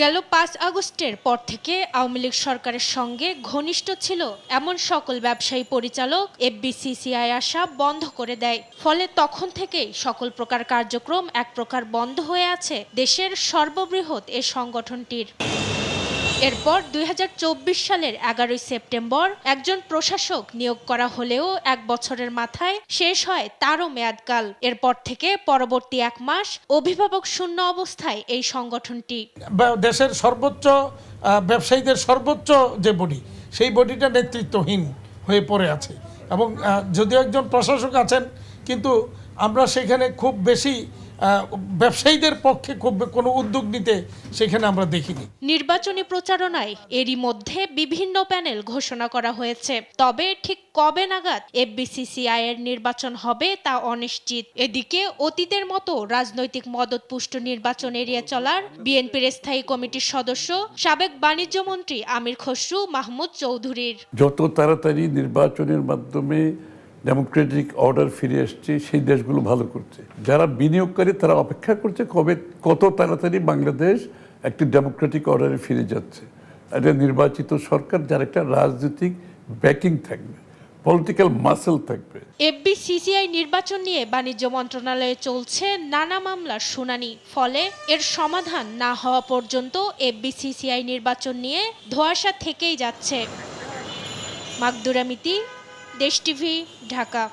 গেল পাঁচ আগস্টের পর থেকে আওয়ামী লীগ সরকারের সঙ্গে ঘনিষ্ঠ ছিল এমন সকল ব্যবসায়ী পরিচালক এফবিসিসিআই আসা বন্ধ করে দেয়। ফলে তখন থেকেই সকল প্রকার কার্যক্রম এক প্রকার বন্ধ হয়ে আছে দেশের সর্ববৃহৎ এ সংগঠনটির। এরপর দু হাজার চব্বিশ সালের এগারোই সেপ্টেম্বর একজন প্রশাসক নিয়োগ করা হলেও এক বছরের মাথায় শেষ হয় তারও মেয়াদকাল। এরপর থেকে পরবর্তী এক মাস অভিভাবক শূন্য অবস্থায় এই সংগঠনটি। দেশের সর্বোচ্চ ব্যবসায়ীদের সর্বোচ্চ যে বডি, সেই বডিটা নেতৃত্বহীন হয়ে পড়ে আছে। এবং যদিও একজন প্রশাসক আছেন, কিন্তু আমরা সেখানে খুব বেশি ব্যবসায়ীদের পক্ষে খুব কোনো উদ্যোগ নিতে সেখানে আমরা দেখিনি। নির্বাচনী প্রচারণায় এরই মধ্যে বিভিন্ন প্যানেল ঘোষণা করা হয়েছে। তবে ঠিক কবে নাগাদ এফবিসিসিআই এর নির্বাচন হবে তা অনিশ্চিত। এদিকে অতীতের মতো রাজনৈতিক মদতপুষ্ট নির্বাচন এড়িয়ে চলার বিএনপির স্থায়ী কমিটির সদস্য সাবেক বাণিজ্য মন্ত্রী আমির খসরু মাহমুদ চৌধুরীর। যত তাড়াতাড়ি নির্বাচনের মাধ্যমে ডেমোক্রেটিক অর্ডার ফিরে আসছে সেই দেশগুলো ভালো করছে। যারা বিনিয়োগকারী, তারা অপেক্ষা করছে কবে, কত তাড়াতাড়ি বাংলাদেশ একটি ডেমোক্রেটিক অর্ডারে ফিরে যাচ্ছে। একটা নির্বাচিত সরকার, যার একটা রাজনৈতিক ব্যাকিং থাকবে পলিটিক্যাল মাসেল থাকবে। এফবিসিসিআই নির্বাচন নিয়ে বাণিজ্য মন্ত্রণালয়ে চলছে নানা মামলার শুনানি, ফলে এর সমাধান না হওয়া পর্যন্ত এফবিসিসিআই নির্বাচন নিয়ে ধোঁয়াশা থেকেই যাচ্ছে। মাকদুরামিতি দেশ টিভি ঢাকা